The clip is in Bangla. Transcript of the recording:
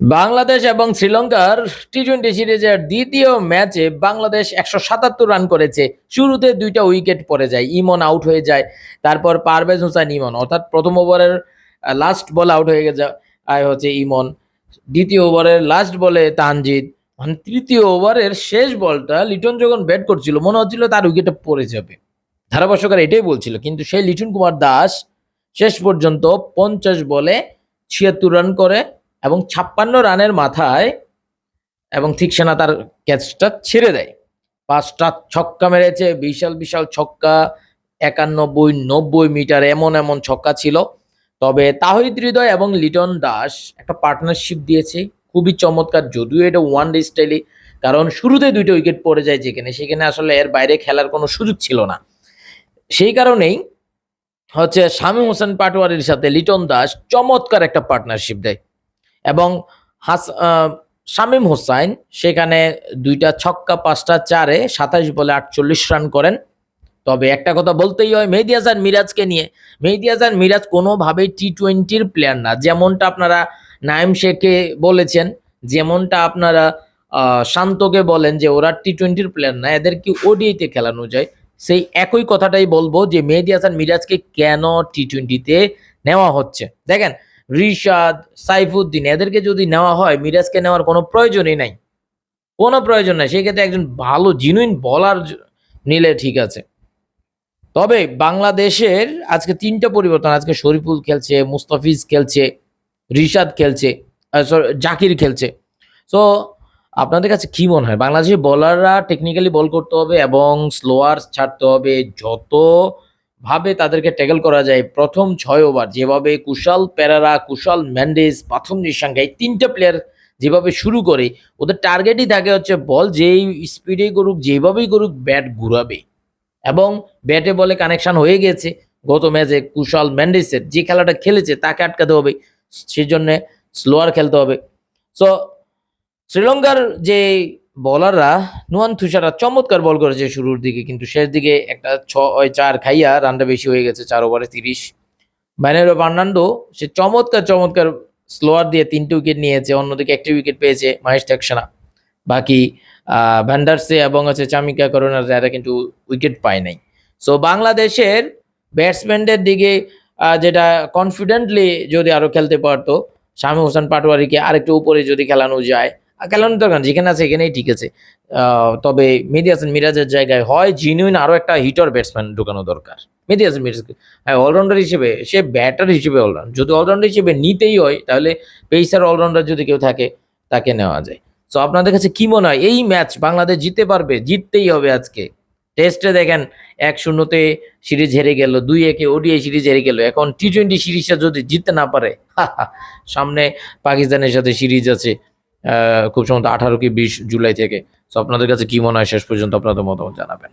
বাংলাদেশ এবং শ্রীলঙ্কার টি টোয়েন্টি সিরিজের দ্বিতীয় ম্যাচে বাংলাদেশ একশো সাতাত্তর রান করেছে। শুরুতে দুইটা উইকেট পড়ে যায়, ইমন আউট হয়ে যায়, তারপর পারভেজ হোসেন ইমন, অর্থাৎ প্রথম ওভারের লাস্ট বল আউট হয়ে গেছে হচ্ছে ইমন। দ্বিতীয় ওভারের লাস্ট বলে তানজিদ মানে তৃতীয় ওভারের শেষ বলটা লিটন যখন ব্যাট করছিল, মনে হচ্ছিল তার উইকেটে পড়ে যাবে। ধারাভাষ্যকার এটাই বলছিল, কিন্তু সেই লিটন কুমার দাস শেষ পর্যন্ত পঞ্চাশ বলে ছিয়াত্তর রান করে এবং ছাপ্পান্ন রানের মাথায় এবং ঠিক সেনা তার ক্যাচটা ছেড়ে দেয়। পাঁচটা ছক্কা মেরেছে, বিশাল বিশাল ছক্কা, একানব্বই, নব্বই মিটার এমন এমন ছক্কা ছিল। তবে তাহিদ হৃদয় এবং লিটন দাস একটা পার্টনারশিপ দিয়েছে, খুবই চমৎকার, যদিও এটা ওয়ান ডে স্টাইলে কারণ শুরুতে দুইটা উইকেট পড়ে যায় যেখানে, সেখানে আসলে এর বাইরে খেলার কোনো সুযোগ ছিল না। সেই কারণেই হচ্ছে শামীম হোসেন পাটোয়ারির সাথে লিটন দাস চমৎকার একটা পার্টনারশিপ দেয়। এবং হাস শামীম হোসাইন সেখানে দুইটা ছক্কা, পাঁচটা চারে সাতাশ বলে আটচল্লিশ রান করেন। তবে একটা কথা বলতেই হয়, মেহেদি হাসান মিরাজকে নিয়ে। মেহেদি হাসান মিরাজ কোনোভাবেই টি টোয়েন্টির প্লেয়ার না। যেমনটা আপনারা নাইম শেখকে বলেছেন, যেমনটা আপনারা শান্তকে বলেন যে ওরা টি টোয়েন্টির প্লেয়ার না এদেরকে ওডিআইতে খেলানো যায়? সেই একই কথাটাই বলব যে মেহেদি হাসান মিরাজকে কেন টি টোয়েন্টিতে নেওয়া হচ্ছে? দেখেন রিশাদ, সাইফুদ্দিন, এদেরকে যদি নেওয়া হয়, মিরাজকে নেওয়ার কোনো প্রয়োজনই নাই। কোনো প্রয়োজন নাই। সেক্ষেত্রে একজন ভালো জিনুইন বলার নিলে ঠিক আছে। তবে বাংলাদেশের আজকে তিনটা পরিবর্তন, আজকে শরীফুল খেলছে, মুস্তাফিজ খেলছে, রিশাদ খেলছে জাকির খেলছে। সো আপনাদের কাছে কি মনে হয়? বাংলাদেশের বলাররা টেকনিক্যালি বল করতে হবে এবং স্লোয়ার ছাড়তে হবে যত ভাবে তাদেরকে ট্যাকেল করা যায়। প্রথম ছয় ওভার যেভাবে কুশাল পেরারা, কুশাল ম্যান্ডেজ প্রথম নিঃসংখ্যা এই তিনটা প্লেয়ার যেভাবে শুরু করে, ওদের টার্গেটই থাকে হচ্ছে বল যেই স্পিডে করুক, যেভাবেই করুক ব্যাট ঘুরাবে। এবং ব্যাটে বলে কানেকশন হয়ে গেছে। গত ম্যাচে কুশাল ম্যান্ডেসের যে খেলাটা খেলেছে তাকে আটকাতে হবে সেই জন্যে স্লোয়ার খেলতে হবে। সো শ্রীলঙ্কার যে বলাররা নুয়ান তুষারা চমৎকার বল করেছে শুরুর দিকে, কিন্তু শেষ দিকে একটা ছয়, চার খাইয়া রানটা বেশি হয়ে গেছে, চার ওভারে তিরিশ। ব্যানেরো ফার্নান্ডো, সে চমৎকার চমৎকার স্লোয়ার দিয়ে তিনটে উইকেট নিয়েছে, অন্যদিকে একটি উইকেট পেয়েছে মহেশ টেকসানা। বাকি ভ্যান্ডারসে এবং আছে চামিকা করোনার এরা কিন্তু উইকেট পায় নাই। সো বাংলাদেশের ব্যাটসম্যানদের দিকে যেটা কনফিডেন্টলি যদি আরও খেলতে পারতো শামী হোসেন পাটোয়ারিকে আরেকটু উপরে যদি খেলানো যায় খেলানোর দরকার যেখানে আছে এখানেই ঠিক আছে। তবে মেহেদি হাসান মিরাজের জায়গায় হয় জিনুইন আরও একটা হিটার ব্যাটসম্যান ঢোকানো দরকার। মেহেদি হাসান মিরাজ হ্যাঁ অলরাউন্ডার হিসেবে, সে ব্যাটার হিসেবে অলরাউন্ড যদি অলরাউন্ডার হিসেবে নিতেই হয়, তাহলে পেসার অলরাউন্ডার যদি কেউ থাকে, তাকে নেওয়া যায়। সো আপনাদের কাছে কি মনে হয়? এই ম্যাচ বাংলাদেশ জিততে পারবে? জিততেই হবে আজকে। টেস্টে দেখেন এক শূন্যতে সিরিজ হেরে গেল দুই একে ওডিআই সিরিজ হেরে গেল। এখন টি টোয়েন্টি সিরিজটা যদি জিততে না পারে, সামনে পাকিস্তানের সাথে সিরিজ আছে। খুব সম্ভবত আঠারো কি বিশ জুলাই থেকে। তো আপনাদের কাছে কি মনে হয় শেষ পর্যন্ত আপনাদের মতামত জানাবেন?